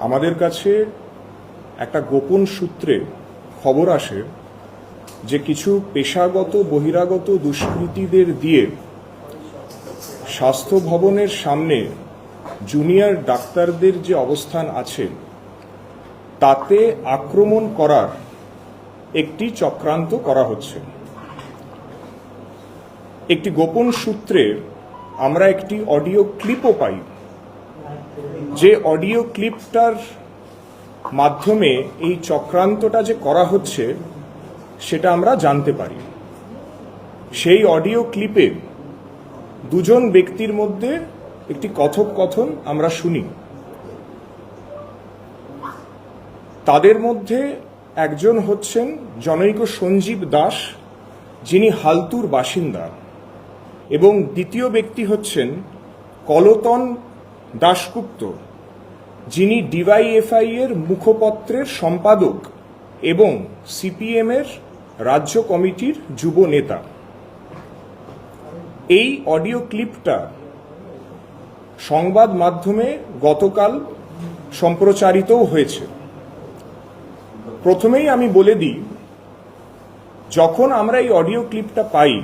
আমাদের কাছে একটা গোপন সূত্রে খবর আসে যে কিছু পেশাগত, বহিরাগত দুষ্কৃতীদের দিয়ে স্বাস্থ্য ভবনের সামনে জুনিয়র ডাক্তারদের যে অবস্থান আছে, তাতে আক্রমণ করার একটি চক্রান্ত করা হচ্ছে। একটি গোপন সূত্রে আমরা একটি অডিও ক্লিপও পাই। যে অডিও ক্লিপটার মাধ্যমে এই চক্রান্তটা যে করা হচ্ছে, সেটা আমরা জানতে পারি। সেই অডিও ক্লিপে দুজন ব্যক্তির মধ্যে একটি কথোপকথন আমরা শুনি। তাদের মধ্যে একজন হচ্ছেন জনৈক সঞ্জীব দাস, যিনি হালতুর বাসিন্দা, এবং দ্বিতীয় ব্যক্তি হচ্ছেন কলতন দাশগুপ্ত, যিনি ডিওয়াইএফআই এর মুখপত্রের সম্পাদক এবং সিপিএম এর রাজ্য কমিটির যুব নেতা। এই অডিও ক্লিপটা সংবাদ মাধ্যমে গতকাল সম্প্রচারিতও হয়েছে। প্রথমেই আমি বলে দিই, যখন আমরা এই অডিও ক্লিপটা পাই,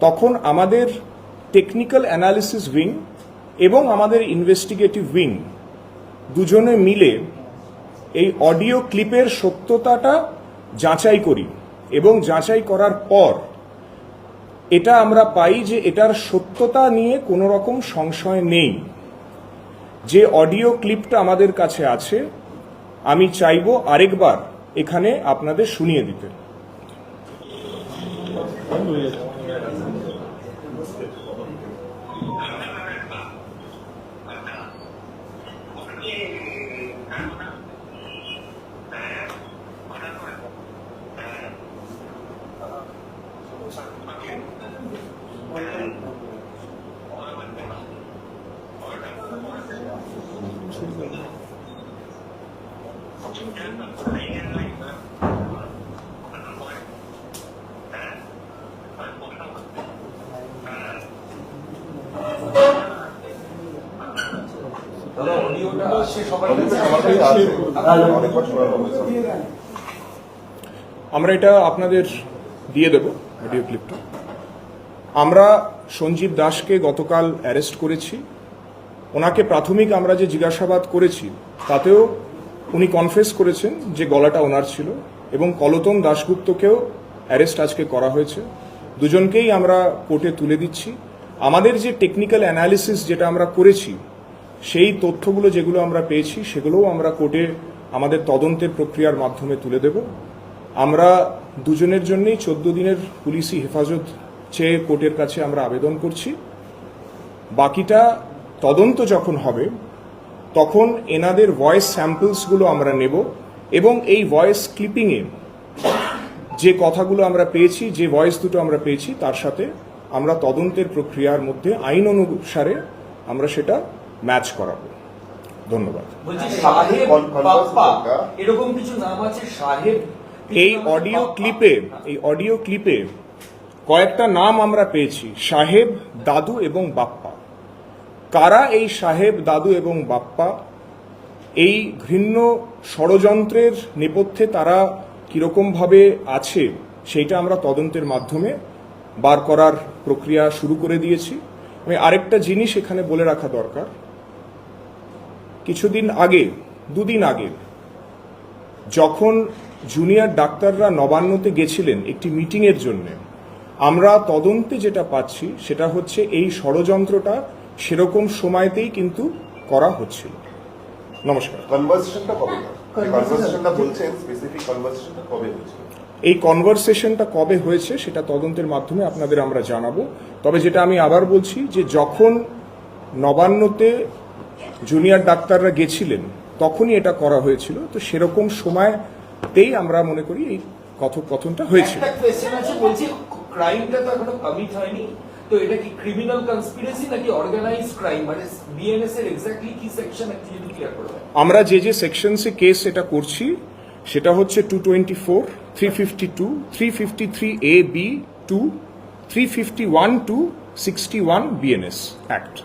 তখন আমাদের টেকনিক্যাল অ্যানালিসিস উইং এবং আমাদের ইনভেস্টিগেটিভ উইং দুজনে মিলে এই অডিও ক্লিপের সত্যতাটা যাচাই করি এবং যাচাই করার পর এটা আমরা পাই যে এটার সত্যতা নিয়ে কোনো রকম সংশয় নেই। যে অডিও ক্লিপটা আমাদের কাছে আছে, আমি চাইব আরেকবার এখানে আপনাদের শুনিয়ে দিতে। আমরা এটা আপনাদের দিয়ে দেব অডিও ক্লিপটা আমরা সঞ্জীব দাসকে গতকাল অ্যারেস্ট করেছি। ওনাকে প্রাথমিক আমরা যে জিজ্ঞাসাবাদ করেছি, তাতেও উনি কনফেস করেছেন যে গলাটা ওনার ছিল এবং কলতন দাশগুপ্তকেও অ্যারেস্ট আজকে করা হয়েছে। দুজনকেই আমরা কোর্টে তুলে দিচ্ছি। আমাদের যে টেকনিক্যাল অ্যানালিসিস যেটা আমরা করেছি, সেই তথ্যগুলো যেগুলো আমরা পেয়েছি, সেগুলোও আমরা কোর্টে আমাদের তদন্তের প্রক্রিয়ার মাধ্যমে তুলে দেব। আমরা দুজনের জন্যই চোদ্দ দিনের পুলিশি হেফাজত চেয়ে কোর্টের কাছে আমরা আবেদন করছি। বাকিটা তদন্ত যখন হবে তখন এনাদের ভয়েস স্যাম্পলসগুলো আমরা নেব এবং এই ভয়েস ক্লিপিংয়ে যে কথাগুলো আমরা পেয়েছি যে ভয়েস দুটো আমরা পেয়েছি তার সাথে আমরা তদন্তের প্রক্রিয়ার মধ্যে আইন অনুসারে আমরা সেটা ম্যাচ করাবো। ধন্যবাদ। বলছি সাহেব কন- কনভার্স বাপ্পা কোনটা? এরকম কিছু নাম আছে? সাহেব এই অডিও ক্লিপে এই অডিও ক্লিপে কয়েকটা নাম আমরা পেয়েছি সাহেব দাদু এবং বাপ্পা। কারা এই সাহেব, দাদু এবং বাপ্পা? এই ঘৃণ্য ষড়যন্ত্রের নেপথ্যে তারা কীরকমভাবে আছে, সেইটা আমরা তদন্তের মাধ্যমে বার করার প্রক্রিয়া শুরু করে দিয়েছি। আমি আরেকটা জিনিস এখানে বলে রাখা দরকার। কিছুদিন আগে, দুদিন আগে, যখন জুনিয়র ডাক্তাররা নবান্নতে গেছিলেন একটি মিটিংয়ের জন্য, আমরা তদন্তে যেটা পাচ্ছি সেটা হচ্ছে এই ষড়যন্ত্রটা সেরকম সময়তেই কিন্তু করা হচ্ছিল। নমস্কার। কনভারসেশনটা বলছেন স্পেসিফিক কনভারসেশনটা কবে হয়েছিল? এই কনভারসেশনটা কবে হয়েছে সেটা তদন্তের মাধ্যমে আপনাদের আমরা জানাব। তবে যেটা আমি আবার বলছি যে যখন নবান্নতে জুনিয়র ডাক্তাররা গেছিলেন তখনই এটা করা হয়েছিল। তো সেরকম সময়তেই আমরা মনে করি এই কথোপকথনটা হয়েছিল তো এটা কি ক্রিমিনাল কনস্পিরেসি নাকি অর্গানাইজ ক্রাইম মানে বিএনএস এর এক্স্যাক্টলি কি সেকশন অ্যাকচুয়ালি ক্লিয়ার করবে আমরা যে যে সেকশনসে কেস এটা করছি, সেটা হচ্ছে two twenty four three fifty two three fifty three A B two three fifty one two sixty one BNS act